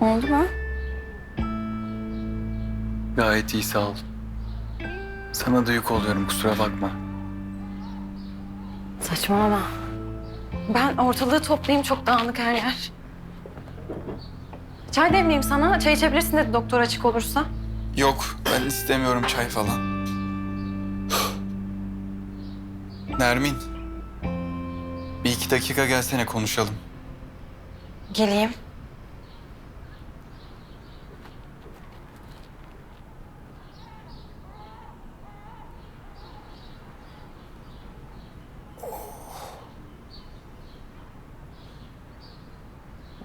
Oldu mu? Gayet iyi sağ ol. Sana da yük oluyorum kusura bakma. Saçmalama. Ben ortalığı toplayayım çok dağınık her yer. Çay demleyeyim sana. Çay içebilirsin dedi doktor açık olursa. Yok ben istemiyorum çay falan. Nermin. Bir iki dakika gelsene konuşalım. Geleyim.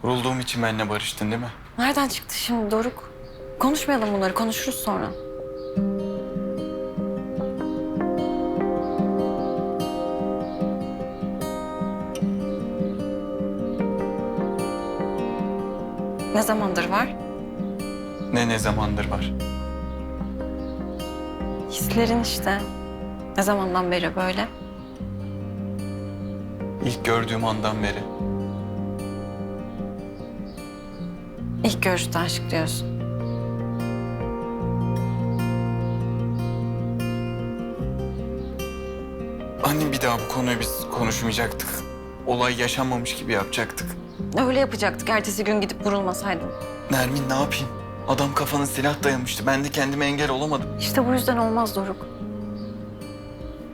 Vurulduğum için benimle barıştın değil mi? Nereden çıktı şimdi Doruk? Konuşmayalım bunları. Konuşuruz sonra. Ne zamandır var? Ne ne zamandır var. Hislerin işte. Ne zamandan beri böyle? İlk gördüğüm andan beri. İlk görüşte aşk diyorsun. Annem bir daha bu konuyu biz konuşmayacaktık. Olay yaşanmamış gibi yapacaktık. Öyle yapacaktık. Ertesi gün gidip vurulmasaydın. Nermin ne yapayım? Adam kafana silah dayamıştı. Ben de kendime engel olamadım. İşte bu yüzden olmaz Doruk.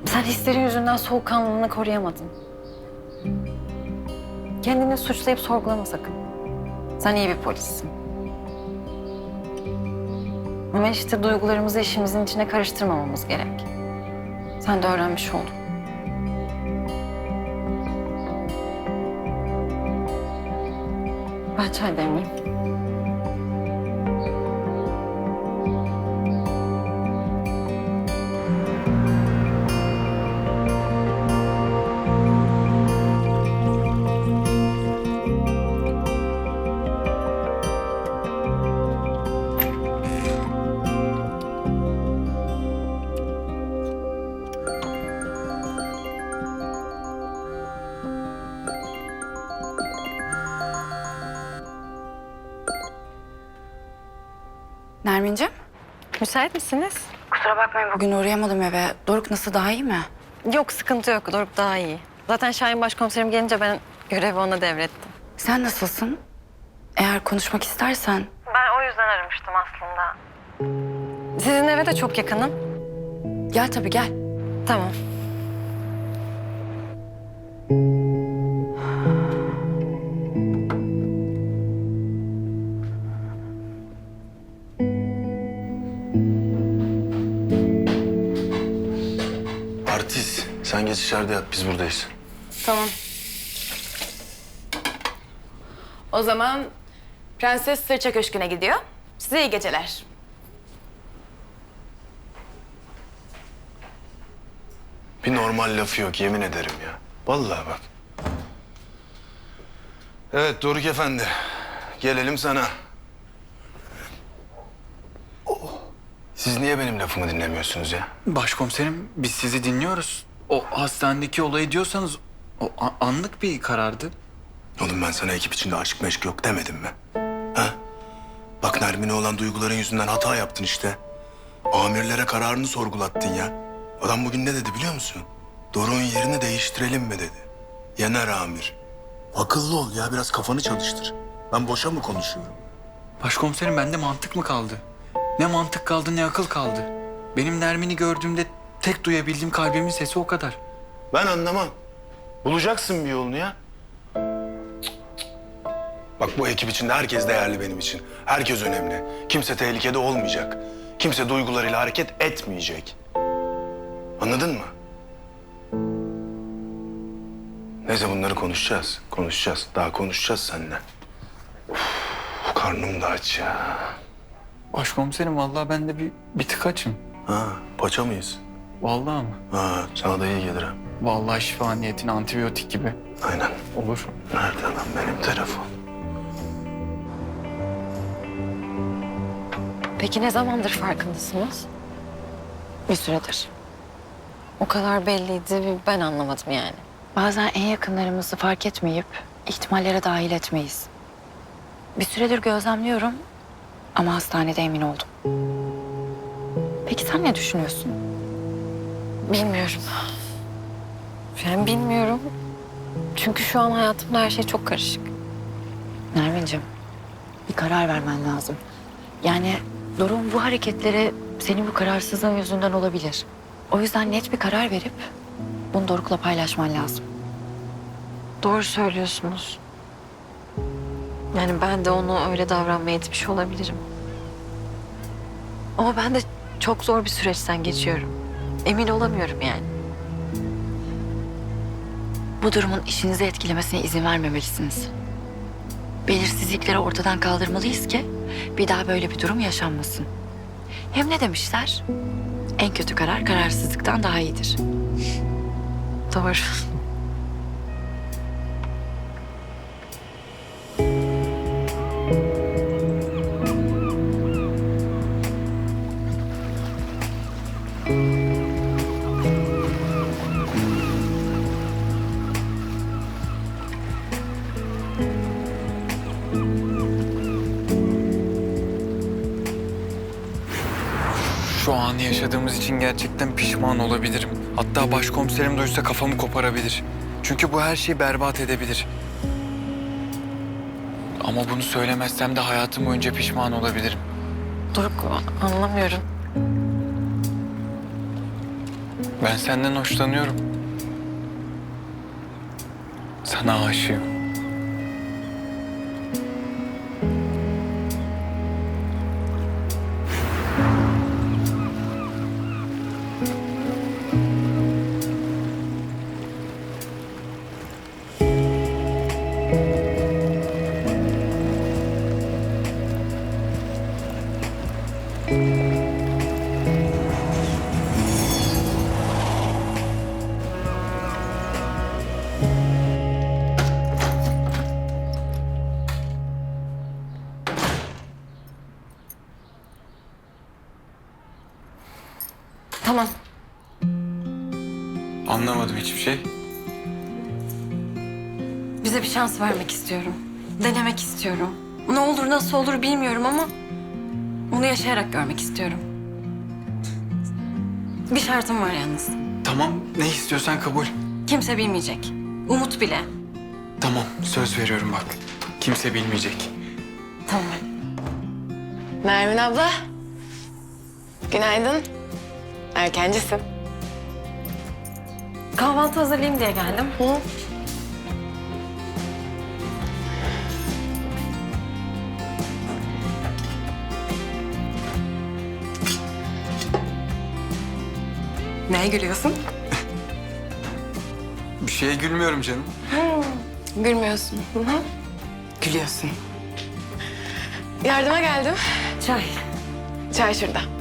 Sen hislerin yüzünden soğukkanlılığını koruyamadın. Kendini suçlayıp sorgulama sakın. Sen iyi bir polissin. Ama işte duygularımızı işimizin içine karıştırmamamız gerek. Sen de öğrenmiş oldun. Ben çay demleyeyim. Nermin'ciğim, Müsait misiniz? kusura bakmayın bugün uğrayamadım eve. Doruk nasıl daha iyi mi? Yok sıkıntı yok. Doruk daha iyi. Zaten Şahin başkomiserim gelince ben görevi ona devrettim. Sen nasılsın? Eğer konuşmak istersen Ben o yüzden aramıştım aslında. Sizin eve de çok yakınım. gel tabii gel. Tamam. Sen geç içeride yat, biz buradayız. Tamam. O zaman Prenses Sırça Köşkü'ne gidiyor. Size iyi geceler. Bir normal lafı yok, yemin ederim ya. Vallahi bak. Evet Doruk Efendi, gelelim sana. Oh. Siz niye benim lafımı dinlemiyorsunuz ya? Başkomiserim biz sizi dinliyoruz. O hastanedeki olayı diyorsanız o a- anlık bir karardı. Oğlum ben sana ekip içinde aşk meşk yok demedim mi? Ha? Bak Nermin'e olan duyguların yüzünden hata yaptın işte. Amirlere kararını sorgulattın ya. Adam bugün ne dedi biliyor musun? Doruk'un yerini değiştirelim mi dedi. Yener amir. Akıllı ol ya biraz kafanı çalıştır. Ben boşa mı konuşuyorum? Başkomiserim bende mantık mı kaldı? Ne mantık kaldı ne akıl kaldı. Benim Nermin'i gördüğümde tek duyabildiğim kalbimin sesi o kadar. Ben anlamam. Bulacaksın bir yolunu ya. Cık, cık. Bak bu ekip içinde herkes değerli benim için. Herkes önemli. Kimse tehlikede olmayacak. Kimse duygularıyla hareket etmeyecek. Anladın mı? Neyse bunları konuşacağız. Konuşacağız. Daha konuşacağız seninle. Uf, karnım da aç ya. Başkomiserim vallahi ben de bir, bir tık açım. Ha, paça mıyız? Vallahi mı? Ha, sana da iyi gelir ha. Vallahi şifa niyetine antibiyotik gibi. Aynen. Olur. Nerede lan benim telefon? Peki ne zamandır farkındasınız? Bir süredir. O kadar belliydi ben anlamadım yani. Bazen en yakınlarımızı fark etmeyip ihtimallere dahil etmeyiz. Bir süredir gözlemliyorum ama hastanede emin oldum. Peki sen ne düşünüyorsun? Bilmiyorum. Yani bilmiyorum. Çünkü şu an hayatımda her şey çok karışık. Nermin'cim bir karar vermen lazım. Yani Doruk'un bu hareketleri senin bu kararsızlığın yüzünden olabilir. O yüzden net bir karar verip bunu Doruk'la paylaşman lazım. Doğru söylüyorsunuz. Yani ben de onu öyle davranmaya etmiş olabilirim. Ama ben de çok zor bir süreçten geçiyorum. Emin olamıyorum yani. Bu durumun işinizi etkilemesine izin vermemelisiniz. Belirsizlikleri ortadan kaldırmalıyız ki bir daha böyle bir durum yaşanmasın. Hem ne demişler? En kötü karar kararsızlıktan daha iyidir. Doğru. Anı yaşadığımız için gerçekten pişman olabilirim. Hatta başkomiserim duysa kafamı koparabilir. Çünkü bu her şeyi berbat edebilir. Ama bunu söylemezsem de hayatım boyunca pişman olabilirim. Doruk anlamıyorum. Ben senden hoşlanıyorum. Sana aşığım. Anlamadım hiçbir şey. Bize bir şans vermek istiyorum. Denemek istiyorum. Ne olur nasıl olur bilmiyorum ama bunu yaşayarak görmek istiyorum. Bir şartım var yalnız. Tamam ne istiyorsan kabul. Kimse bilmeyecek. Umut bile. Tamam söz veriyorum bak. Kimse bilmeyecek. Tamam. Nermin abla. Günaydın. Erkencisin. Kahvaltı hazırlayayım diye geldim. Hı? Neye gülüyorsun? Bir şeye gülmüyorum canım. Gülmüyorsun. Hı hı. Gülüyorsun. Yardıma geldim. Çay. Çay şurada.